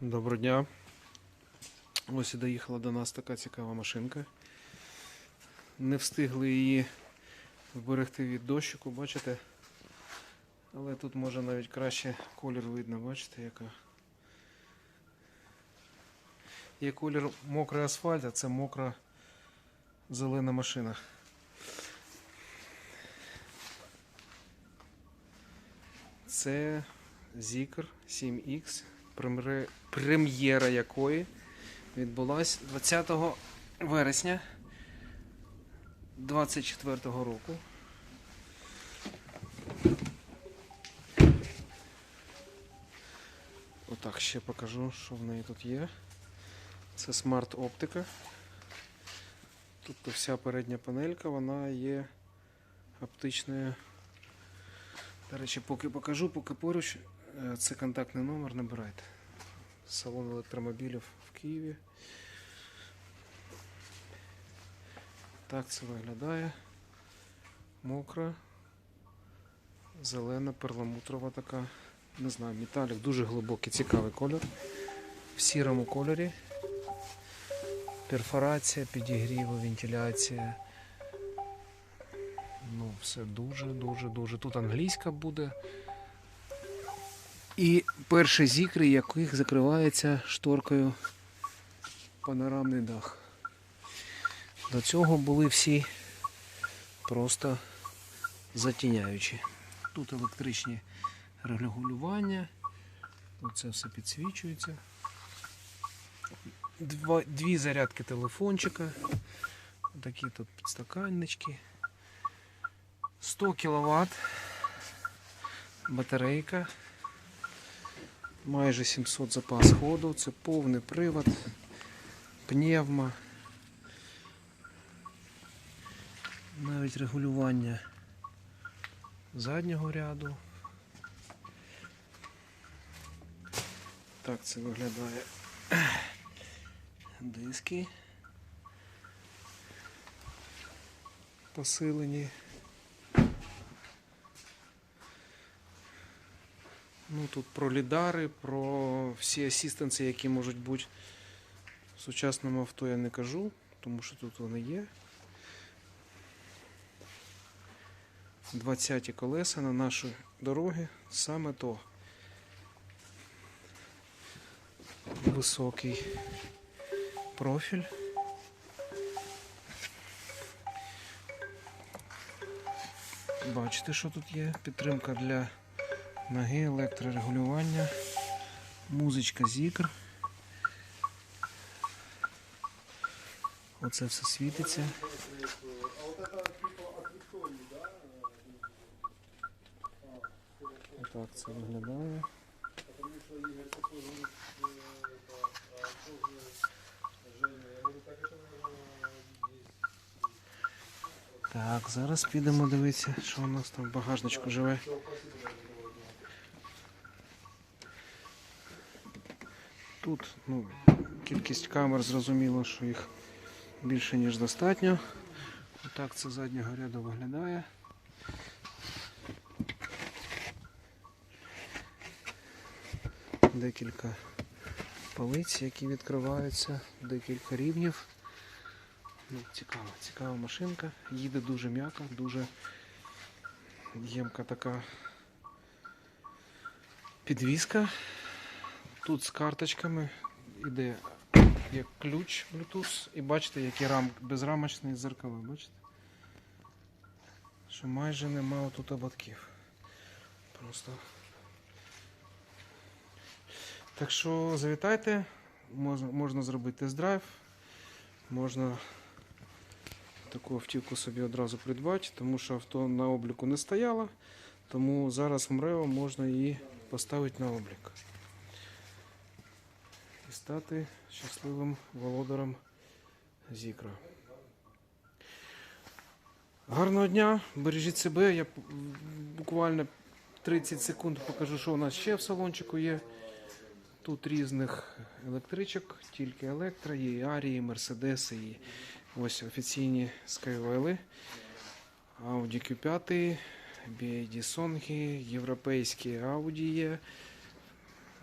Доброго дня. Ось і доїхала до нас така цікава машинка. Не встигли її вберегти від дощику, бачите? Але тут може навіть краще колір видно, бачите, яка. Є колір мокрий асфальт, а це мокра зелена машина. Це Zikr 7X, премре- прем'єра якої відбулась 20 вересня 24 року. Отак ще покажу, що в неї тут є. Це смарт-оптика. Тобто вся передня панелька, вона є оптичною. До речі, поки покажу, поки поруч, це контактний номер, набирайте. Салон електромобілів в Києві. Так це виглядає. Мокра, зелена, перламутрова така. Не знаю, металік, дуже глибокий, цікавий колір. В сірому кольорі. Перфорація, підігріва, вентиляція. Ну, все дуже, дуже, дуже. Тут англійська буде. І перші зікри, яких закривається шторкою панорамний дах. До цього були всі просто затіняючі. Тут електричні регулювання, тут це все підсвічується. Два, дві зарядки телефончика. Такі тут підстаканнички. 100 кВт батарейка. Майже 700 запас ходу. Це повний привод, пневма. Навіть регулювання заднього ряду. Так це виглядає. Диски. Посилені. Тут про лідари, про всі асістенси, які можуть бути в сучасному авто, я не кажу, тому що тут вони є. 20 колеса на наші дороги саме то. Високий профіль. Бачите, що тут є? Підтримка для ноги, електрорегулювання, музичка зікр. Оце все світиться. Отак це виглядає. Так, зараз підемо дивитися, що у нас там в багажничку живе. Тут ну, кількість камер зрозуміло, що їх більше ніж достатньо. Отак це заднього ряду виглядає. Декілька полиць, які відкриваються, декілька рівнів. Ну, цікава, цікава машинка. Їде дуже м'яко, дуже ємка така підвіска. Тут з карточками іде як ключ Bluetooth. І бачите, які рам... безрамочні зеркала, бачите? Що майже нема тут ободків. Просто. Так що завітайте, можна, можна зробити тест-драйв, можна таку автівку собі одразу придбати, тому що авто на обліку не стояло, тому зараз в МРЕО можна її поставити на облік стати щасливим володарем Зікра. Гарного дня, бережіть себе. Я буквально 30 секунд покажу, що у нас ще в салончику є. Тут різних електричок, тільки електро, є і Арії, і Мерседеси, і ось офіційні Skywell, Audi Q5, BYD Song, європейські Audi є,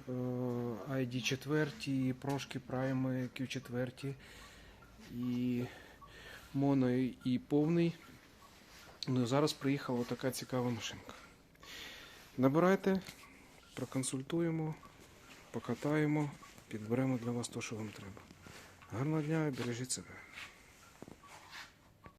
ID 4, прошки Prime Q4 і моно і повний. Ну і зараз приїхала така цікава машинка. Набирайте, проконсультуємо, покатаємо, підберемо для вас те, що вам треба. Гарного дня бережіть себе.